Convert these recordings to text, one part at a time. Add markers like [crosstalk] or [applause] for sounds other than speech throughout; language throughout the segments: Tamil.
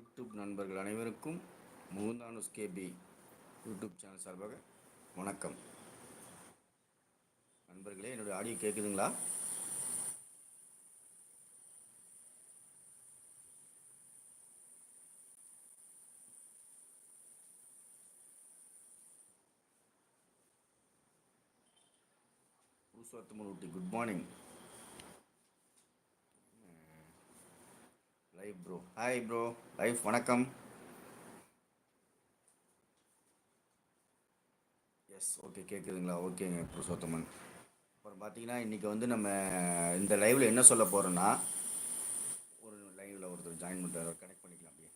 யூடியூப் நண்பர்கள் அனைவருக்கும் முகுந்தானுஸ் கேபி யூடியூப் சேனல் சார்பாக வணக்கம். நண்பர்களே என்னுடைய ஆடியோ கேட்குதுங்களா Purushothaman good morning. Live bro hi bro live வணக்கம். எஸ் ஓகே கேட்குதுங்களா ஓகேங்க புருஷோத்தமன். அப்புறம் பார்த்தீங்கன்னா இன்றைக்கி வந்து நம்ம இந்த லைவில் என்ன சொல்ல போகிறோன்னா ஒரு லைவில் ஒருத்தர் ஜாயின் பண்ணுறாரு கனெக்ட் பண்ணி அப்படியே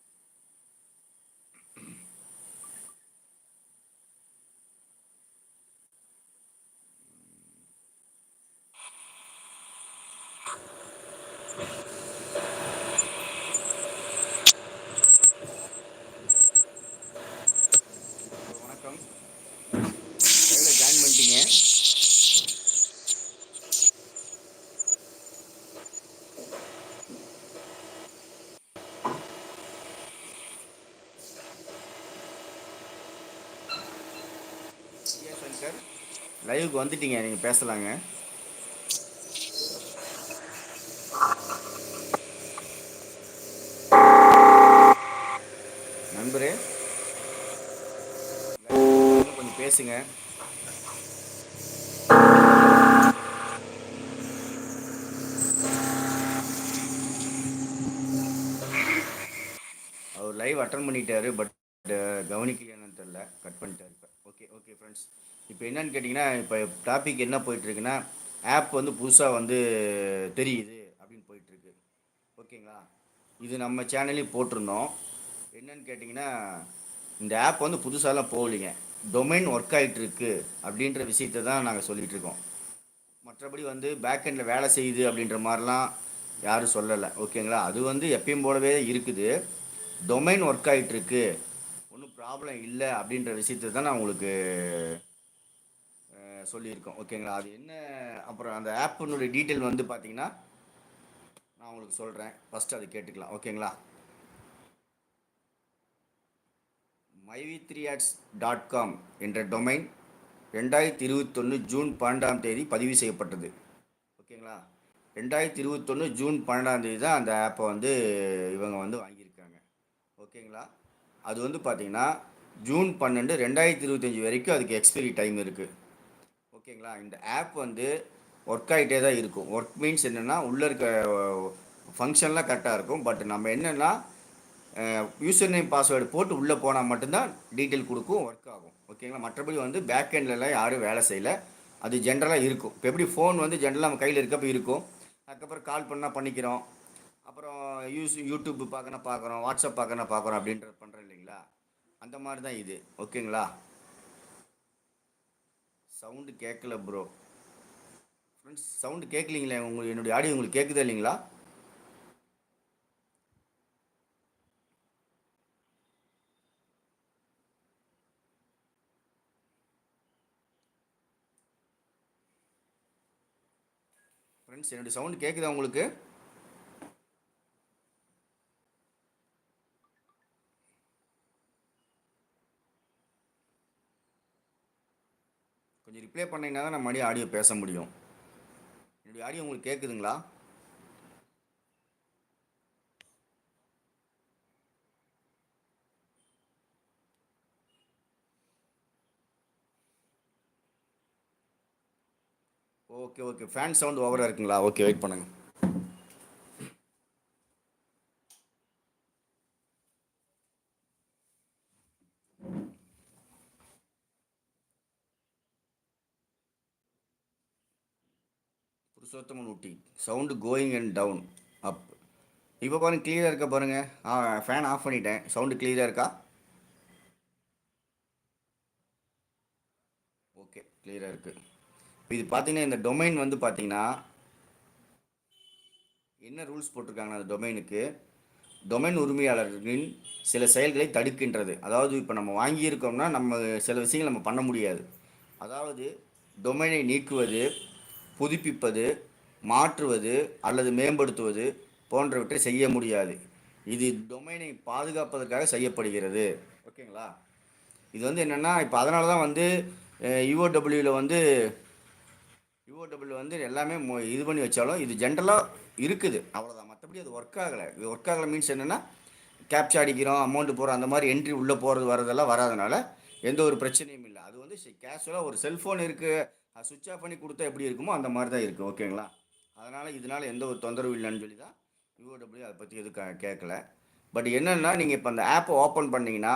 ப்ரோ, வணக்கம் லைவில் ஜாயின் பண்ணிட்டீங்க விஜயா சங்கர் லைவுக்கு வந்துட்டீங்க நீங்கள் பேசலாங்க. நண்பரே. கொஞ்சம் பேசுங்க. அவர் லைவ் அட்டன் பண்ணிட்டாரு பட் கவனிக்கலையானு தெரில கட் பண்ணிட்டாரு. ஓகே ஃப்ரெண்ட்ஸ் இப்போ என்னன்னு கேட்டிங்கன்னா இப்போ டாபிக் என்ன போயிட்டுருக்குன்னா ஆப் வந்து புதுசாக வந்து தெரியுது அப்படின்னு போயிட்டுருக்கு. ஓகேங்களா இது நம்ம சேனல்லையும் போட்டிருந்தோம். என்னன்னு கேட்டிங்கன்னா இந்த ஆப் வந்து புதுசாலாம் போகலிங்க. டொமைன் ஒர்க் ஆகிட்டுருக்கு அப்படின்ற விஷயத்தை தான் நாங்கள் சொல்லிகிட்டு இருக்கோம் மற்றபடி வந்து பேக்கெண்டில் வேலை செய்யுது அப்படின்ற மாதிரிலாம் யாரும் சொல்லலை. ஓகேங்களா அது வந்து எப்பயும் போலவே இருக்குது. டொமைன் ஒர்க் ஆகிட்டுருக்கு ப்ராப்ளம் இல்லை அப்படின்ற விஷயத்தை தான் நான் உங்களுக்கு சொல்லியிருக்கோம். ஓகேங்களா? அது என்ன? அப்புறம் அந்த ஆப்பினுடைய டீட்டெயில் வந்து பார்த்தீங்கன்னா நான் உங்களுக்கு சொல்கிறேன் ஃபஸ்ட்டு அதை கேட்டுக்கலாம். ஓகேங்களா? My V three ads dot com என்ற டொமைன் ரெண்டாயிரத்தி இருபத்தொன்று ஜூன் பன்னெண்டாம் தேதி பதிவு செய்யப்பட்டது. ஓகேங்களா? ரெண்டாயிரத்தி இருபத்தொன்று ஜூன் பன்னெண்டாம் தேதி தான் அந்த ஆப்பை வந்து இவங்க வந்து வாங்கியிருக்காங்க. ஓகேங்களா? அது வந்து பார்த்தீங்கன்னா ஜூன் பன்னெண்டு ரெண்டாயிரத்தி இருபத்தஞ்சி வரைக்கும் அதுக்கு எக்ஸ்பைரி டைம் இருக்குது ஓகேங்களா? இந்த ஆப் வந்து ஒர்க் ஆகிட்டே தான் இருக்கும். ஒர்க் மீன்ஸ் என்னென்னா உள்ளே இருக்க ஃபங்க்ஷன்லாம் கரெக்டாக இருக்கும். பட் நம்ம என்னென்னா யூசர் நேம் பாஸ்வேர்டு போட்டு உள்ளே போனால் மட்டும்தான் டீட்டெயில் கொடுக்கும் ஒர்க் ஆகும். ஓகேங்களா? மற்றபடி வந்து பேக் எண்ட்லலாம் யாரும் வேலை செய்யலை. அது ஜென்ரலாக இருக்கும். இப்போ எப்படி ஃபோன் வந்து ஜென்ரலாக நம்ம கையில் இருக்கப்போ இருக்கும். அதுக்கப்புறம் கால் பண்ணால் பண்ணிக்கிறோம். அப்புறம் யூஸ் யூடியூப் பார்க்கணும் பார்க்குறோம் வாட்ஸ்அப் பார்க்கணும் பார்க்குறோம் அப்படின்றது பண்ணுறோம் இல்லைங்களா? அந்த மாதிரி தான் இது. ஓகேங்களா? சவுண்டு கேட்கல ப்ரோ ஃப்ரெண்ட்ஸ் சவுண்டு கேட்கலீங்களே உங்களுக்கு என்னுடைய ஆடியோ உங்களுக்கு கேட்குதா இல்லைங்களா? ஃப்ரெண்ட்ஸ் என்னுடைய சவுண்டு கேட்குதா உங்களுக்கு? ப்ளே ரிப்ளை பண்ணீங்கன்னா தான் நான் மறுபடியும் ஆடியோ பேச முடியும். என்னுடைய ஆடியோ உங்களுக்கு கேட்குதுங்களா? ஓகே ஓகே ஃபேன் சவுண்ட் ஓவராக இருக்குங்களா? ஓகே வெயிட் பண்ணுங்கள் Purushothaman Ooty. Sound going and down up இப்போ பாருங்க கிளியராக இருக்கா பாருங்க. ஆ ஃபேன் ஆஃப் பண்ணிட்டேன். சவுண்டு கிளியராக இருக்கா? ஓகே கிளியராக இருக்குது இது பார்த்தீங்கன்னா இந்த டொமைன் வந்து பார்த்தீங்கன்னா என்ன ரூல்ஸ் போட்டிருக்காங்கன்னா அந்த டொமைனுக்கு டொமைன் உரிமையாளர்களின் சில செயல்களை தடுக்கின்றது. அதாவது இப்போ நம்ம வாங்கியிருக்கோம்னா நம்ம சில விஷயங்கள் நம்ம பண்ண முடியாது. அதாவது டொமைனை நீக்குவது புதுப்பிப்பது மாற்றுவது அல்லது மேம்படுத்துவது போன்றவற்றை செய்ய முடியாது. இது டொமைனை பாதுகாப்பதற்காக செய்யப்படுகிறது. ஓகேங்களா? இது வந்து என்னென்னா இப்போ அதனால தான் வந்து யூஓடபிள்யூவில் வந்து யூஓடபிள்யூ வந்து எல்லாமே மொ- இது பண்ணி வச்சாலும் இது ஜென்ரலாக இருக்குது. அவ்வளோதான் மற்றபடி அது ஒர்க் ஆகலை. இது ஒர்க் ஆகலை மீன்ஸ் என்னென்னா கேப்சா அடிக்கிறோம் அமௌண்ட்டு போகிறோம் அந்த மாதிரி என்ட்ரி உள்ளே போகிறது வரதெல்லாம் வராதனால எந்த ஒரு பிரச்சனையும் இல்லை. அது வந்து கேஷுவலாக ஒரு செல்ஃபோன் இருக்குது அது சுவிட்ச் ஆஃப் பண்ணி கொடுத்தா எப்படி இருக்குமோ அந்த மாதிரி தான் இருக்குது ஓகேங்களா அதனால் இதனால் எந்த ஒரு தொந்தரவும் இல்லைன்னு சொல்லி தான் யூஓடபிள்யூ அதை பற்றி எதுவும் கேட்கல பட் என்னென்னா நீங்கள் இப்போ அந்த ஆப்பை ஓப்பன் பண்ணிங்கன்னா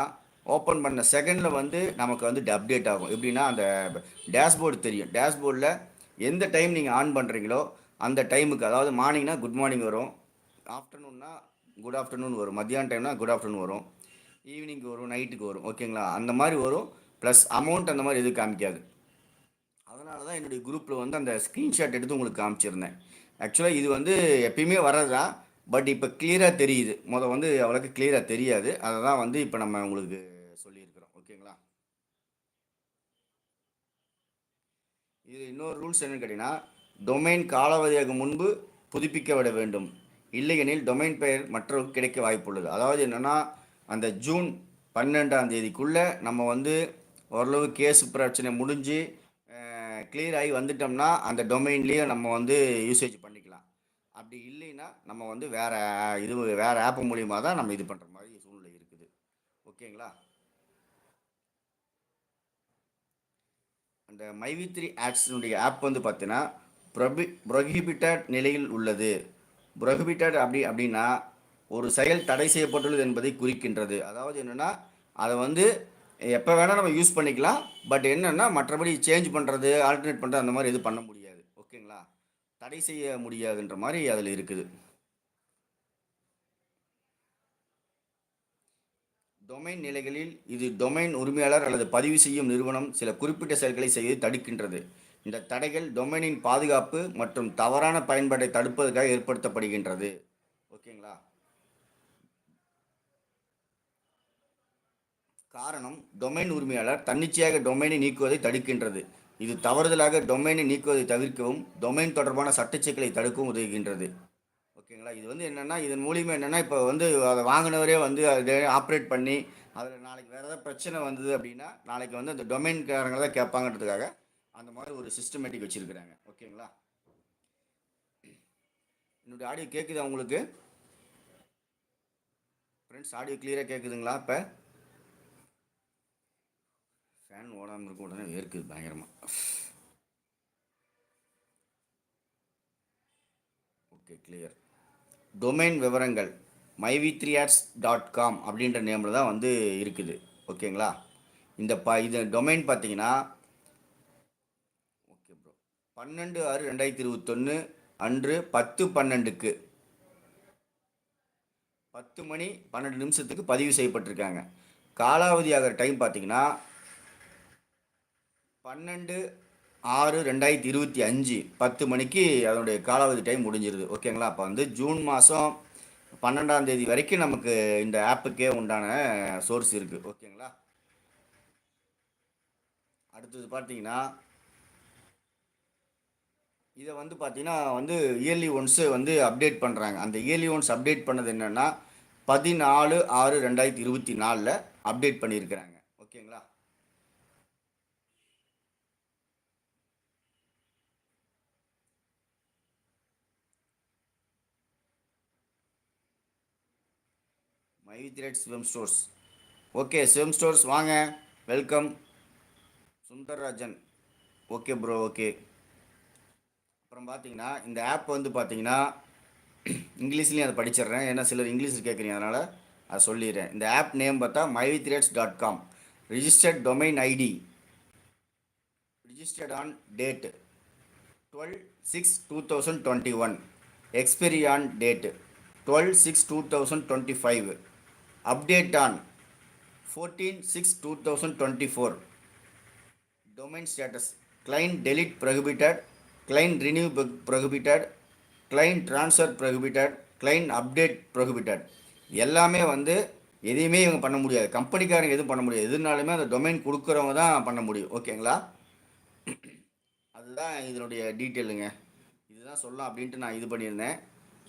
ஓப்பன் பண்ண செகண்டில் வந்து நமக்கு வந்து அப்டேட் ஆகும். எப்படின்னா அந்த டேஷ்போர்டு தெரியும். டேஷ்போர்டில் எந்த டைம் நீங்கள் ஆன் பண்ணுறீங்களோ அந்த டைமுக்கு அதாவது மார்னிங்னா குட் மார்னிங் வரும். ஆஃப்டர்நூன்னா குட் ஆஃப்டர்நூன் வரும். மத்தியான டைம்னா குட் ஆஃப்டர்நூன் வரும். ஈவினிங்க்கு வரும் நைட்டுக்கு வரும் ஓகேங்களா அந்த மாதிரி வரும். ப்ளஸ் அமௌண்ட் அந்த மாதிரி எதுவும் காமிக்காது. அதனால தான் என்னுடைய குரூப்பில் வந்து அந்த ஸ்க்ரீன்ஷாட் எடுத்து உங்களுக்கு காமிச்சிருந்தேன். ஆக்சுவலாக இது வந்து எப்பயுமே வர்றது தான் பட் இப்போ கிளியராக தெரியுது. முத வந்து அவ்வளோக்கு கிளியராக தெரியாது. அதை தான் வந்து இப்போ நம்ம உங்களுக்கு சொல்லியிருக்கிறோம். ஓகேங்களா இது இன்னொரு ரூல்ஸ் என்னன்னு கேட்டிங்கன்னா டொமைன் காலாவதியாக முன்பு புதுப்பிக்க விட வேண்டும். இல்லையெனில் டொமைன் பெயர் மற்றவருக்கு கிடைக்க வாய்ப்புள்ளது அதாவது என்னென்னா அந்த ஜூன் பன்னெண்டாம் தேதிக்குள்ளே நம்ம வந்து ஓரளவு கேஸ் பிரச்சனை முடிஞ்சு கிளியர் ஆகி வந்துட்டோம்னா அந்த டொமைன்லேயே நம்ம வந்து யூசேஜ் பண்ணிக்கலாம். அப்படி இல்லைன்னா நம்ம வந்து வேறு இது வேறு ஆப் மூலியமாக தான் நம்ம இது பண்ணுற மாதிரி சூழ்நிலை இருக்குது. ஓகேங்களா? அந்த மைவி த்ரீ ஆட்ஸினுடைய ஆப் வந்து பார்த்தீங்கன்னா ப்ரொபி ப்ரொஹிபிட்டட் நிலையில் உள்ளது. ப்ரொஹிபிட்டட் அப்படி அப்படின்னா ஒரு செயல் தடை செய்யப்பட்டுள்ளது என்பதை குறிக்கின்றது. அதாவது என்னென்னா அதை வந்து எப்போ வேணால் நம்ம யூஸ் பண்ணிக்கலாம். பட் என்னென்னா மற்றபடி சேஞ்ச் பண்ணுறது ஆல்டர்னேட் பண்ணுறது அந்த மாதிரி எதுவும் பண்ண முடியாது. ஓகேங்களா? தடை செய்ய முடியாதுன்ற மாதிரி அதில் இருக்குது. டொமைன் நிலைகளில் இது டொமைன் உரிமையாளர் அல்லது பதிவு செய்யும் நிறுவனம் சில குறிப்பிட்ட செயல்களை செய்து தடுக்கின்றது. இந்த தடைகள் டொமைனின் பாதுகாப்பு மற்றும் தவறான பயன்பாட்டை தடுப்பதற்காக ஏற்படுத்தப்படுகின்றது. ஓகேங்களா? காரணம் டொமைன் உரிமையாளர் தன்னிச்சையாக டொமைனை நீக்குவதை தடுக்கின்றது. இது தவறுதலாக டொமைனை நீக்குவதை தவிர்க்கவும் டொமைன் தொடர்பான சட்டச்சிக்கலை தடுக்கவும் உதவுகின்றது. ஓகேங்களா? இது வந்து என்னென்னா இதன் மூலியமாக என்னென்னா இப்போ வந்து அதை வாங்கினவரே வந்து அதை ஆப்ரேட் பண்ணி அதில் நாளைக்கு வேறு ஏதாவது பிரச்சனை வந்தது அப்படின்னா நாளைக்கு வந்து அந்த டொமைன்காரங்க தான் கேட்பாங்கன்றதுக்காக அந்த மாதிரி ஒரு சிஸ்டமேட்டிக் வச்சுருக்கிறாங்க. ஓகேங்களா? என்னுடைய ஆடியோ கேட்குதா உங்களுக்கு? ஃப்ரெண்ட்ஸ் ஆடியோ கிளியராக கேட்குதுங்களா இப்போ? ஃபேன் ஓடாமல் இருக்க உடனே வேர்க்குது பயங்கரமாக ஓகே கிளியர் டொமைன் விவரங்கள். மைவி த்ரீ ஆட்ஸ் டாட் காம் அப்படின்ற நேமில் தான் வந்து இருக்குது. ஓகேங்களா இந்த ப இது டொமைன் பார்த்தீங்கன்னா ஓகே ப்ரோ பன்னெண்டு ஆறு ரெண்டாயிரத்தி இருபத்தொன்று அன்று பத்து பன்னெண்டுக்கு. பத்து மணி பன்னெண்டு நிமிஷத்துக்கு பதிவு செய்யப்பட்டிருக்காங்க. காலாவதி ஆகிற டைம் பார்த்தீங்கன்னா பன்னெண்டு ஆறு ரெண்டாயிரத்தி இருபத்தி அஞ்சு பத்து மணிக்கு அதனுடைய காலாவதி டைம் முடிஞ்சிருது. ஓகேங்களா அப்போ வந்து ஜூன் மாதம் பன்னெண்டாம் தேதி வரைக்கும் நமக்கு இந்த ஆப்புக்கே உண்டான சோர்ஸ் இருக்குது ஓகேங்களா அடுத்தது பார்த்தீங்கன்னா இதை வந்து பார்த்தீங்கன்னா வந்து இயர்லி ஒன்ஸு வந்து அப்டேட் பண்ணுறாங்க அந்த இயர்லி ஒன்ஸ் அப்டேட் பண்ணது என்னென்னா பதினாலு ஆறு ரெண்டாயிரத்தி இருபத்தி நாலில் அப்டேட் பண்ணியிருக்கிறாங்க. ஓகேங்களா my thread Sivam stores okay Sivam stores வாங்க. Welcome Sundarrajan. Okay bro okay அப்புறம் பார்த்தீங்கன்னா இந்த ஆப் வந்து பார்த்தீங்கன்னா இங்கிலீஷ்லேயும் அதை படிச்சிடுறேன். ஏன்னா சிலர் இங்கிலீஷில் கேட்குறீங்க அதனால் அதை சொல்லிடுறேன். இந்த ஆப் நேம் பார்த்தா my V threads dot com registered domain ID registered on date twelve six two thousand twenty one expiry on date twelve six two thousand twenty five update on fourteen six two thousand twenty four domain status. Client delete prohibited. Client renew pro- prohibited. Client transfer prohibited. Client update prohibited. எல்லாமே வந்து எதையுமே இவங்க பண்ண முடியாது. கம்பெனிக்காரங்க எதுவும் பண்ண முடியாது. எதுனாலுமே அந்த டொமைன் கொடுக்குறவங்க தான் பண்ண முடியும். ஓகேங்களா? அதுதான் இதனுடைய டீட்டெயிலுங்க இதுதான் சொல்லலாம் அப்படின்ட்டு நான் இது பண்ணியிருந்தேன்.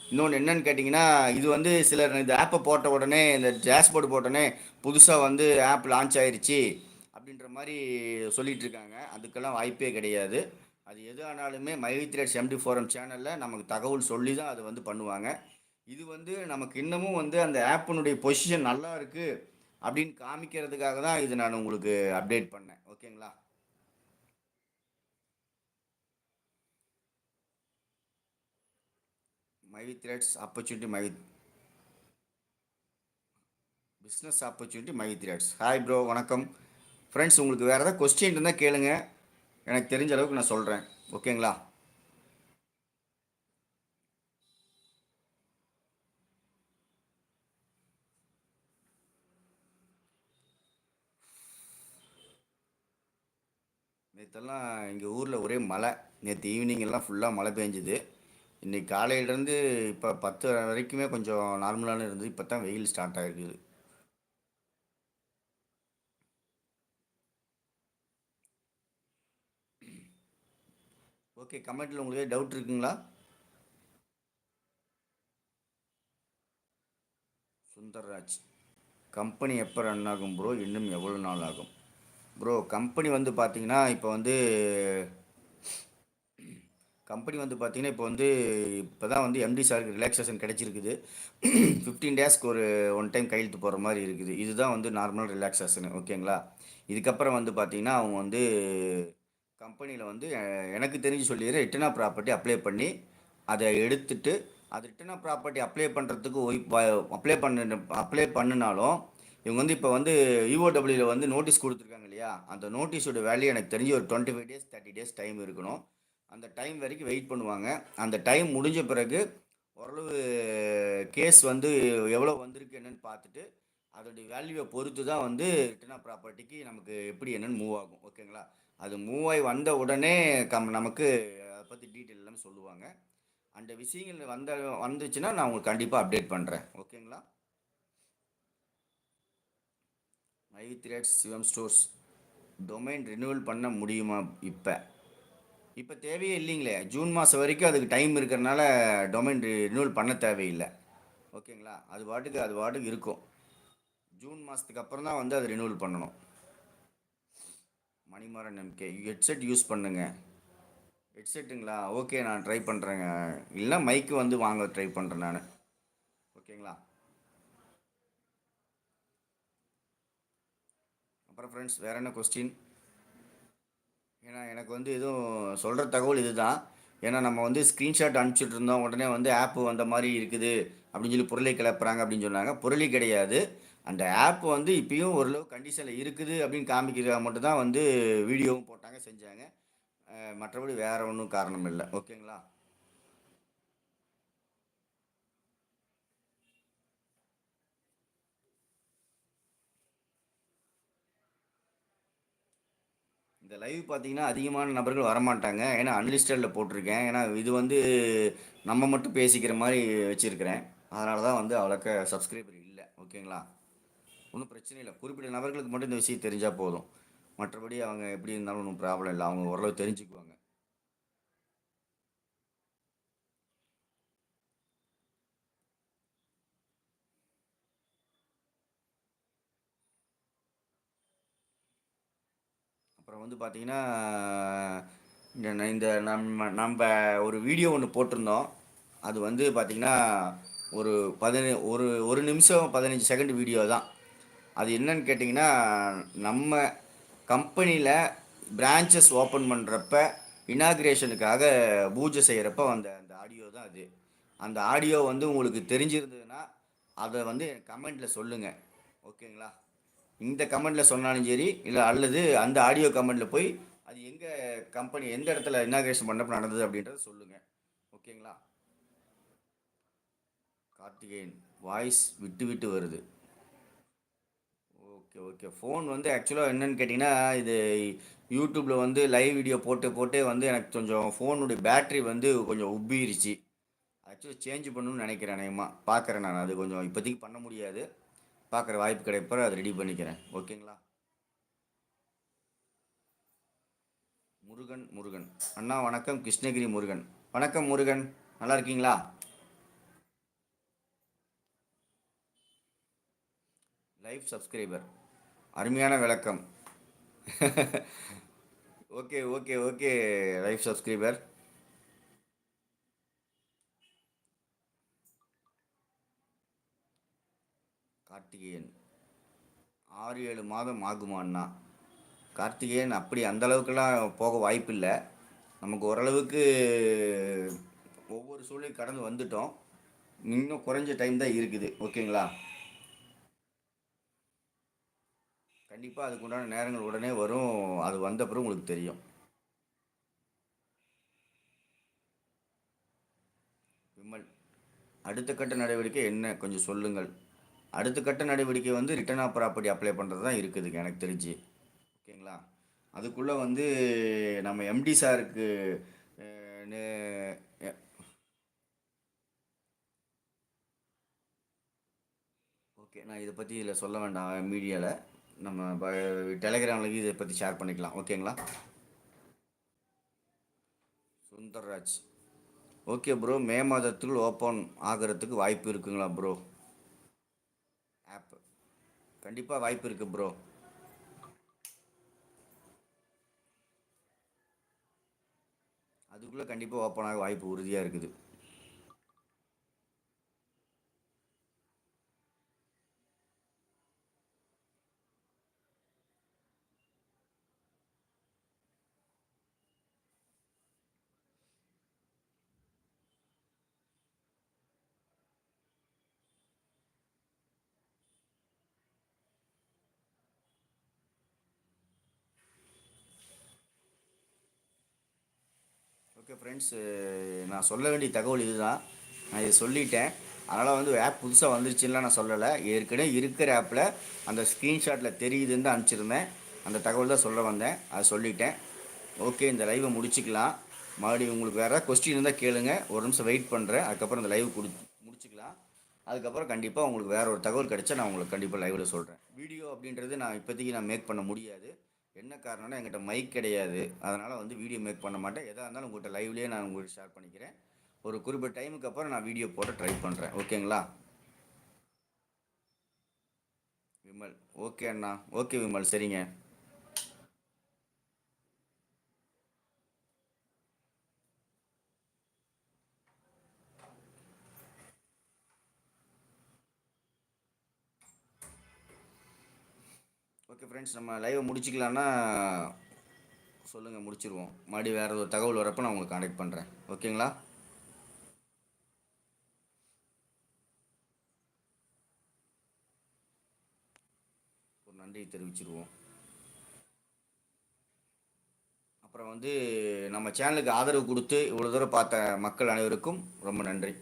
இன்னொன்று என்னன்னு கேட்டிங்கன்னா இது வந்து சிலர் இந்த ஆப்பை போட்ட உடனே இந்த டேஷ்போர்டு போட்ட உடனே புதுசாக வந்து ஆப் லான்ச் ஆயிடுச்சு அப்படின்ற மாதிரி சொல்லிகிட்ருக்காங்க அதுக்கெல்லாம் வாய்ப்பே கிடையாது. அது எது ஆனாலுமே மைவித்ரேட் செவன்டி ஃபோரம் சேனலில் நமக்கு தகவல் சொல்லி தான் அது வந்து பண்ணுவாங்க. இது வந்து நமக்கு இன்னமும் வந்து அந்த ஆப்பினுடைய பொசிஷன் நல்லா இருக்குது அப்படின்னு காமிக்கிறதுக்காக தான் இது நான் உங்களுக்கு அப்டேட் பண்ணேன். ஓகேங்களா? My V threads opportunity my V business opportunity my V threads hi bro வணக்கம். ஃப்ரெண்ட்ஸ் உங்களுக்கு வேறு ஏதாவது கொஸ்டின் இருந்தால் கேளுங்க. எனக்கு தெரிஞ்ச அளவுக்கு நான் சொல்கிறேன் ஓகேங்களா நேற்றெல்லாம் எங்கள் ஊரில் ஒரே மழை. நேற்று ஈவினிங் எல்லாம் ஃபுல்லாக மழை பெஞ்சுது. இன்றைக்கி காலையிலேருந்து இப்போ பத்து வரைக்குமே கொஞ்சம் நார்மலான இருந்தது இப்போ தான் வெயில் ஸ்டார்ட் ஆகிருக்குது ஓகே கமெண்ட்டில் உங்களுக்கு டவுட் இருக்குங்களா? சுந்தர்ராஜ் கம்பெனி எப்போ ரன் ஆகும் ப்ரோ இன்னும் எவ்வளோ நாள் ஆகும்? ப்ரோ கம்பெனி வந்து பார்த்தீங்கன்னா இப்போ வந்து கம்பெனி வந்து பார்த்தீங்கன்னா இப்போ வந்து இப்போ தான் வந்து எம்டி சாருக்கு ரிலாக்ஸேஷன் கிடச்சிருக்குது. ஃபிஃப்டீன் டேஸ்க்கு ஒரு ஒன் டைம் கையெழுத்து போகிற மாதிரி இருக்குது. இதுதான் வந்து நார்மல் ரிலாக்ஸேஷன் ஓகேங்களா? இதுக்கப்புறம் வந்து பார்த்தீங்கன்னா அவங்க வந்து கம்பெனியில் வந்து எனக்கு தெரிஞ்சு சொல்லிடுறேன் ரிட்டர்ன் ஆஃப் ப்ராப்பர்ட்டி அப்ளை பண்ணி அதை எடுத்துட்டு அது ரிட்டர்ன் ஆஃப் ப்ராப்பர்ட்டி அப்ளை பண்ணுறதுக்கு அப்ளை பண்ண அப்ளை பண்ணினாலும் இவங்க வந்து இப்போ வந்து யூஓடபிள்யூவில் வந்து நோட்டீஸ் கொடுத்துருக்காங்க இல்லையா? அந்த நோட்டீஸோட வேல்யூ எனக்கு தெரிஞ்சு ஒரு twenty five days thirty days time இருக்கணும். அந்த டைம் வரைக்கும் வெயிட் பண்ணுவாங்க. அந்த டைம் முடிஞ்ச பிறகு ஓரளவு கேஸ் வந்து எவ்வளோ வந்திருக்கு என்னன்னு பார்த்துட்டு அதோடைய வேல்யூவை பொறுத்து தான் வந்து ரிட்டர்ன் ஆஃப் ப்ராப்பர்ட்டிக்கு நமக்கு எப்படி என்னென்னு மூவ் ஆகும். ஓகேங்களா அது மூவ் ஆகி வந்த உடனே கம் நமக்கு அதை பற்றி டீட்டெயில் எல்லாம் சொல்லுவாங்க. அந்த விஷயங்கள் வந்த வந்துச்சுன்னா நான் உங்களுக்கு கண்டிப்பாக அப்டேட் பண்ணுறேன் ஓகேங்களா my threads Sivam stores domain renewal பண்ண முடியுமா இப்போ? இப்போ தேவையே இல்லைங்களே. ஜூன் மாதம் வரைக்கும் அதுக்கு டைம் இருக்கிறனால டொமைன் ரினியூவல் பண்ண தேவையில்லை. ஓகேங்களா? அது பாட்டுக்கு அது பாட்டுக்கு இருக்கும். ஜூன் மாதத்துக்கு அப்புறம் தான் வந்து அதை ரினியூவல் பண்ணணும். மணிமாறன் எம்கே ஹெட்செட் யூஸ் பண்ணுங்க. ஹெட்செட்டுங்களா ஓகே நான் ட்ரை பண்ணுறேங்க இல்லைன்னா மைக்கு வந்து வாங்க ட்ரை பண்ணுறேன் நான். ஓகேங்களா? அப்புறம் ஃப்ரெண்ட்ஸ் வேறு என்ன கொஸ்டின் ஏன்னா எனக்கு வந்து எதுவும் சொல்கிற தகவல் இதுதான். ஏன்னா நம்ம வந்து ஸ்க்ரீன்ஷாட் அனுப்பிச்சிட்டு இருந்தோம் உடனே வந்து ஆப்பு வந்த மாதிரி இருக்குது. அப்படின்னு சொல்லி பொருளை கிளப்புறாங்க அப்படின்னு சொன்னாங்க. பொருளை கிடையாது. அந்த ஆப் வந்து இப்பயும் ஓரளவு கண்டிஷனில் இருக்குது அப்படின்னு காமிக்கிறதுக்காக மட்டும்தான் வந்து வீடியோவும் போட்டாங்க செஞ்சாங்க. மற்றபடி வேறு ஒன்றும் காரணம் இல்லை. ஓகேங்களா? இந்த லைவ் பார்த்தீங்கன்னா அதிகமான நபர்கள் வரமாட்டாங்க. ஏன்னா அன்லிஸ்டடில் போட்டிருக்கேன். ஏன்னா இது வந்து நம்ம மட்டும் பேசிக்கிற மாதிரி வச்சுருக்கிறேன். அதனால தான் வந்து அவ்வளோக்க சப்ஸ்கிரைபர் இல்லை. ஓகேங்களா? ஒன்றும் பிரச்சனை இல்லை. குறிப்பிட்ட நபர்களுக்கு மட்டும் இந்த விஷயம் தெரிஞ்சால் போதும். மற்றபடி அவங்க எப்படி இருந்தாலும் ஒன்றும் ப்ராப்ளம் இல்லை. அவங்க ஓரளவு தெரிஞ்சுக்குவாங்க. அப்புறம் வந்து பார்த்தீங்கன்னா இந்த நம்ம நம்ம ஒரு வீடியோ ஒன்று போட்டிருந்தோம். அது வந்து பார்த்திங்கன்னா ஒரு பதின ஒரு ஒரு நிமிஷம் பதினஞ்சு செகண்ட் வீடியோ தான். அது என்னன்னு கேட்டிங்கன்னா நம்ம கம்பெனியில் பிரான்ச்சஸ் ஓப்பன் பண்ணுறப்ப இனாக்ரேஷனுக்காக பூஜை செய்கிறப்ப அந்த அந்த ஆடியோ தான் அது. அந்த ஆடியோ வந்து உங்களுக்கு தெரிஞ்சிருந்ததுன்னா அதை வந்து கமெண்ட்டில் சொல்லுங்கள் ஓகேங்களா இந்த கமெண்ட்டில் சொன்னாலும் சரி இல்லை அல்லது அந்த ஆடியோ கமெண்ட்டில் போய் அது எங்கே கம்பெனி எந்த இடத்துல இனாகிரேஷன் பண்ணப்போ நடந்தது அப்படின்றத சொல்லுங்கள் ஓகேங்களா? கார்த்திகேயன் வாய்ஸ் விட்டு விட்டு வருது. Okay okay. ஃபோன் வந்து ஆக்சுவலாக என்னன்னு கேட்டிங்கன்னா இது யூடியூப்பில் வந்து லைவ் வீடியோ போட்டு போட்டு வந்து எனக்கு கொஞ்சம் ஃபோனுடைய பேட்ரி வந்து கொஞ்சம் உப்பிருச்சு. ஆக்சுவலாக சேஞ்ச் பண்ணணும்னு நினைக்கிறேன் அநேகமாக பார்க்குறேன் நான் அது கொஞ்சம் இப்போதைக்கு பண்ண முடியாது. பார்க்குற வாய்ப்பு கிடைப்போ அதை ரெடி பண்ணிக்கிறேன். ஓகேங்களா? முருகன் முருகன். அண்ணா வணக்கம். கிருஷ்ணகிரி முருகன். வணக்கம் முருகன். நல்லா இருக்கீங்களா? Live subscriber. அருமையான விளக்கம். [laughs] Okay okay okay live subscriber. Karthikeyan. ஆறு ஏழு மாதம் ஆகுமாண்ணா கார்த்திகேயன் அப்படி அந்த அளவுக்குலாம் போக வாய்ப்பில்லை. நமக்கு ஓரளவுக்கு ஒவ்வொரு சூழ்நிலை கடந்து வந்துட்டோம். இன்னும் குறைஞ்ச டைம் தான் இருக்குது. ஓகேங்களா? கண்டிப்பாக அதுக்கு உண்டான நேரங்கள் உடனே வரும். அது வந்த பிறகு உங்களுக்கு தெரியும். விமல் அடுத்த கட்ட நடவடிக்கை என்ன? கொஞ்சம் சொல்லுங்கள். அடுத்த கட்ட நடவடிக்கை வந்து ரிட்டர்ன் ஆஃப் ப்ராப்பர்ட்டி அப்ளை பண்ணுறது தான் இருக்குதுங்க எனக்கு தெரிஞ்சு. ஓகேங்களா? அதுக்குள்ளே வந்து நம்ம எம்டி சாருக்கு நே- ஓகே நான் இதை பற்றி இதில் சொல்ல வேண்டாம் மீடியாவில் நம்ம டெலிகிராமில் இதை பற்றி ஷேர் பண்ணிக்கலாம் ஓகேங்களா? சுந்தர்ராஜ். ஓகே ப்ரோ மே மாதத்துக்குள் ஓப்பன் ஆகிறதுக்கு வாய்ப்பு இருக்குங்களா ப்ரோ கண்டிப்பாக வாய்ப்பு இருக்குது ப்ரோ அதுக்குள்ளே கண்டிப்பாக ஓப்பன் ஆக வாய்ப்பு உறுதியாக இருக்குது. ஓகே ஃப்ரெண்ட்ஸ் நான் சொல்ல வேண்டிய தகவல் இதுதான். நான் இதை சொல்லிட்டேன். அதனால் வந்து ஆப் புதுசாக வந்துருச்சுன்னா நான் சொல்லலை. ஏற்கனவே இருக்கிற ஆப்பில் அந்த ஸ்க்ரீன்ஷாட்டில் தெரியுதுன்னு தான் அனுப்பிச்சிருந்தேன். அந்த தகவல் தான் சொல்ல வந்தேன். அதை சொல்லிட்டேன். ஓகே இந்த லைவை முடிச்சுக்கலாம். மறுபடியும் உங்களுக்கு வேறு கொஸ்டின் இருந்தால் கேளுங்க. ஒரு நிமிஷம் வெயிட் பண்ணுறேன் அதுக்கப்புறம் இந்த லைவ் கொடு முடிச்சுக்கலாம். அதுக்கப்புறம் கண்டிப்பாக உங்களுக்கு வேறு ஒரு தகவல் கிடைச்சா நான் உங்களுக்கு கண்டிப்பாக லைவில் சொல்கிறேன் வீடியோ அப்படின்றது நான் இப்போதைக்கு நான் மேக் பண்ண முடியாது. என்ன காரணம்னா என்கிட்ட மைக் கிடையாது. அதனால் வந்து வீடியோ மேக் பண்ண மாட்டேன். எதாக இருந்தாலும் உங்கள்கிட்ட லைவ்லேயே நான் உங்களுக்கு ஷேர் பண்ணிக்கிறேன். ஒரு குறிப்பிட்ட டைமுக்கு அப்புறம் நான் வீடியோ போட ட்ரை பண்ணுறேன் ஓகேங்களா விமல். ஓகே அண்ணா. ஓகே விமல். சரிங்க. ஃப்ரெண்ட்ஸ் நம்ம லைவை முடிச்சிக்கலான்னா சொல்லுங்கள் முடிச்சிருவோம். மறுபடியும் வேறு ஒரு தகவல் வரப்போ நான் உங்களுக்கு காண்டக்ட் பண்ணுறேன் ஓகேங்களா? ஒரு நன்றியை தெரிவிச்சிருவோம். அப்புறம் வந்து நம்ம சேனலுக்கு ஆதரவு கொடுத்து இவ்வளோ தூரம் பார்த்த மக்கள் அனைவருக்கும் ரொம்ப நன்றி.